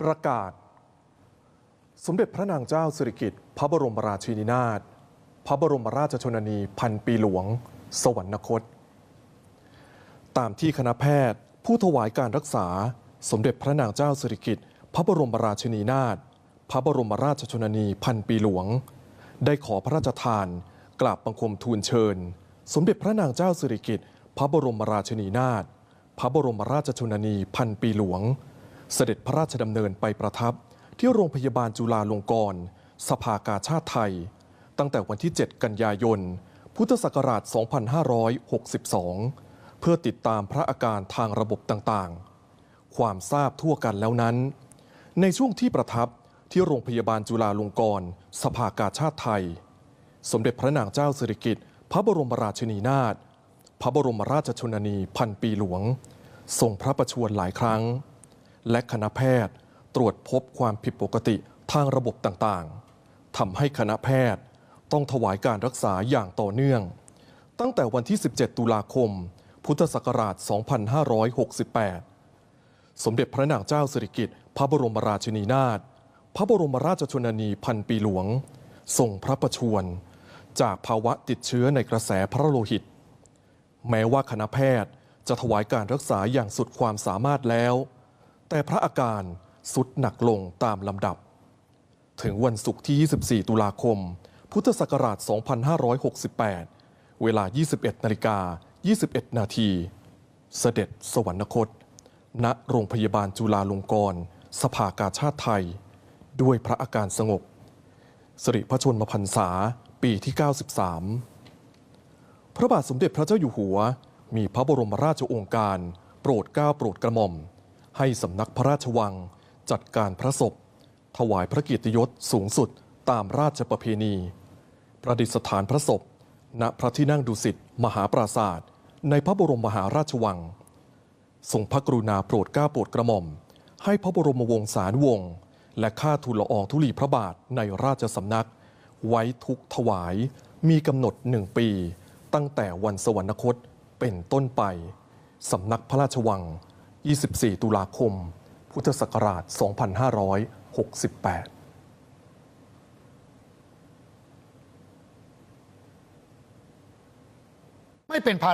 ประกาศ สมเด็จพระนางเจ้าสิริกิติ์พระบรมราชินีนาถพระบรมราชชนนีพันปีหลวง สวรรคต ตามที่คณะแพทย์ผู้ถวายการรักษา สมเด็จพระนางเจ้าสิริกิติ์พระบรมราชินีนาถพระบรมราชชนนีพันปีหลวง ได้ขอพระราชทานกราบบังคมทูลเชิญ สมเด็จพระนางเจ้าสิริกิติ์พระบรมราชินีนาถพระบรมราชชนนีพันปีหลวง เสด็จพระราชดำเนินไปประทับที่โรงพยาบาลจุฬาลงกรณ์สภากาชาติไทย ตั้งแต่วันที่ 7 กันยายน พุทธศักราช 2562 เพื่อติดตามพระอาการทางระบบต่างๆ ความทราบทั่วกันแล้วนั้น ในช่วงที่ประทับที่โรงพยาบาลจุฬาลงกรณ์สภากาชาติไทย สมเด็จพระนางเจ้าสิริกิติ์พระบรมราชินีนาถพระบรมราชชนนีพันปีหลวงทรงพระประชวรหลายครั้ง และคณะแพทย์ ตรวจพบความผิดปกติทางระบบต่างๆทำให้คณะแพทย์ต้องถวายการรักษาอย่างต่อเนื่อง ตั้งแต่วันที่ 17 ตุลาคม พุทธศักราช 2568 สมเด็จพระนางเจ้าสิริกิติ์พระบรมราชินีนาถพระบรมราชชนนีพันปีหลวงทรงพระประชวรจากภาวะติดเชื้อในกระแสพระโลหิต แม้ว่าคณะแพทย์จะถวายการรักษาอย่างสุดความสามารถแล้ว แต่พระอาการสุดหนักลงตามลำดับ ถึงวันศุกร์ที่ 24 ตุลาคม พุทธศักราช 2568 เวลา 21 นาฬิกา 21 นาที เสด็จสวรรคต ณ โรงพยาบาลจุฬาลงกรณ์ สภากาชาติไทย ด้วยพระอาการสงบ สิริพระชนมพรรษา ปีที่ 93 พระบาทสมเด็จพระเจ้าอยู่หัว มีพระบรมราชโองการ โปรดเกล้าโปรดกระหม่อม ให้สำนักพระราชวัง จัดการพระศพ ถวายพระเกียรติยศสูงสุดตามราชประเพณี ประดิษฐานพระศพ ณพระที่นั่งดุสิตมหาปราศาสตร์ในพระบรมมหาราชวัง ทรงพระกรุณาโปรดเกล้าโปรดกระหม่อม ให้พระบรมวงศานุวงศ์และข้าทูลละอองธุลีพระบาทในราชสำนัก ไว้ทุกถวายมีกำหนดหนึ่งปี ตั้งแต่วันสวรรคตเป็นต้นไปสำนักพระราชวัง 24 ตุลาคม พุทธศักราช 2568ไม่เป็นภา